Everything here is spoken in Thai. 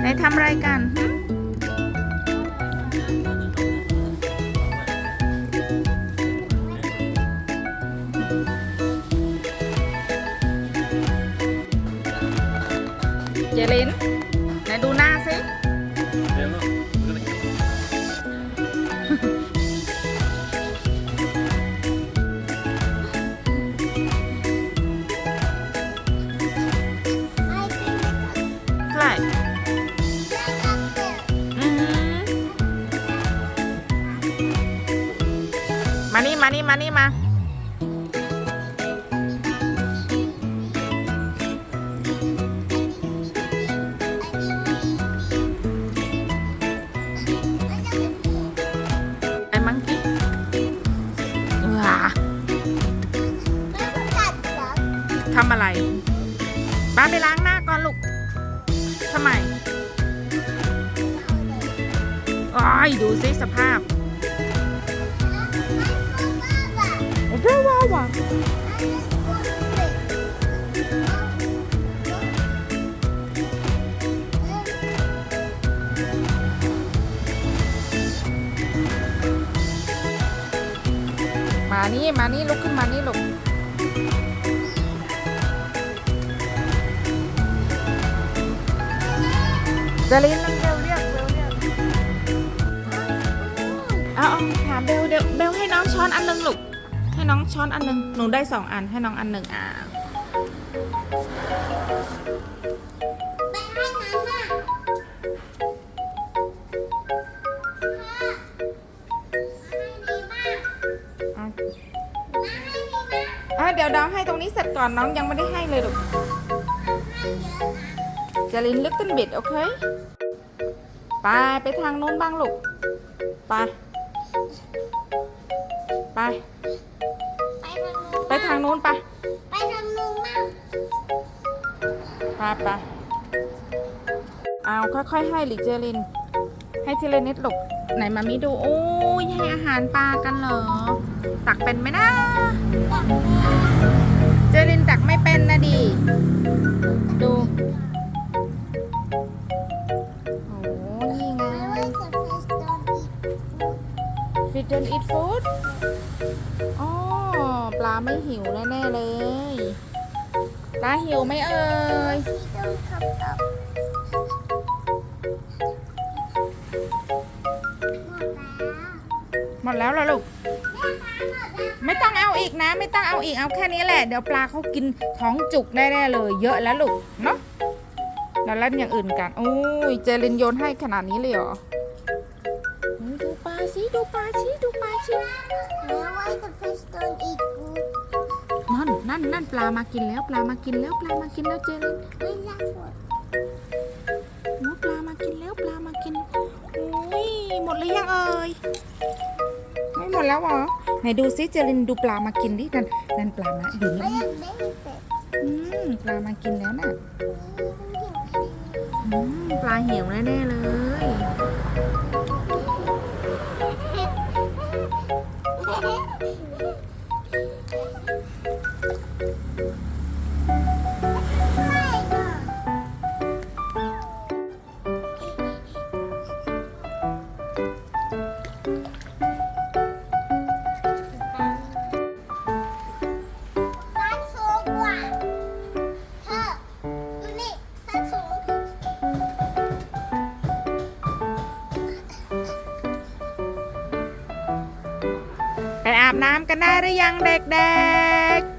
ไหนทำอะไรกันหึเจลิน มานี่มานี่มานี่มาไอ้มังกี้ว้าทำอะไร บ้านไปล้างหน้าก่อนลูกทำไมอ้ายดูสิสภาพ มานี่ มานี่ ลุกขึ้นมานี่ลูกเจลินเบลเรียกเบลเรียกเอาเอาถามเบลเดี๋ยวเบลให้น้องช้อนอันหนึงลูก น้องช้อนอันหนึง หนูได้สองอันให้น้องอันหนึ่งอ่าอะอะเดี๋ยวน้องให้ตรงนี้เสร็จก่อนน้องยังไม่ได้ให้เลยลูกเจลินลึกต้นบิดโอเค ไปไปทางนู้นบ้างลูก ไป ไปไป ทางนู้นไปไปทางนู้นบ้างไปไปเอาค่อยๆให้หลิเจลิน ให้ทีละนิดลูกไหนมามิดู โอ้ยให้อาหารปลากันเหรอ ตักเป็นไหมนะ เจลินตักไม่เป็นนะดีดูโอ้นี่ไงไม่ว่าจะ fish don't eat Fish don't eat food อ๋อปลา ไม่หิวแน่ๆเลยปลาหิวไหมเอ่ยหมดแล้วหมดแล้วเหรอลูก ไม่ต้องเอาอีกนะ ไม่ต้องเอาอีกเอาแค่นี้แหละ เดี๋ยวปลาเขากินท้องจุกแน่ๆเลย เยอะแล้วลูกเนาะเราเล่นอย่างอื่นกันโอ้ยเจลินโยนให้ขนาดนี้เลยเหรอ สิดูปลาสิดูปลาสิไม่ว่าจะ fish don't eat food นั่นนั่นนั่นปลามากินแล้วปลามากินแล้วปลามากินแล้วเจลินไม่ใช่ food โอ้ปลามากินแล้วปลามากินโอ้ยหมดหรือยังเอ่ยไม่หมดแล้วเหรอไหนดูซิเจลินดูปลามากินดินั่นนั่นปลามาอยู่ไม่นี่ใช่ benefit อืมปลามากินแล้วน่ะอืมปลาเหี่ยวแน่ๆเลย อาบน้ำกันได้หรือยังเด็กๆ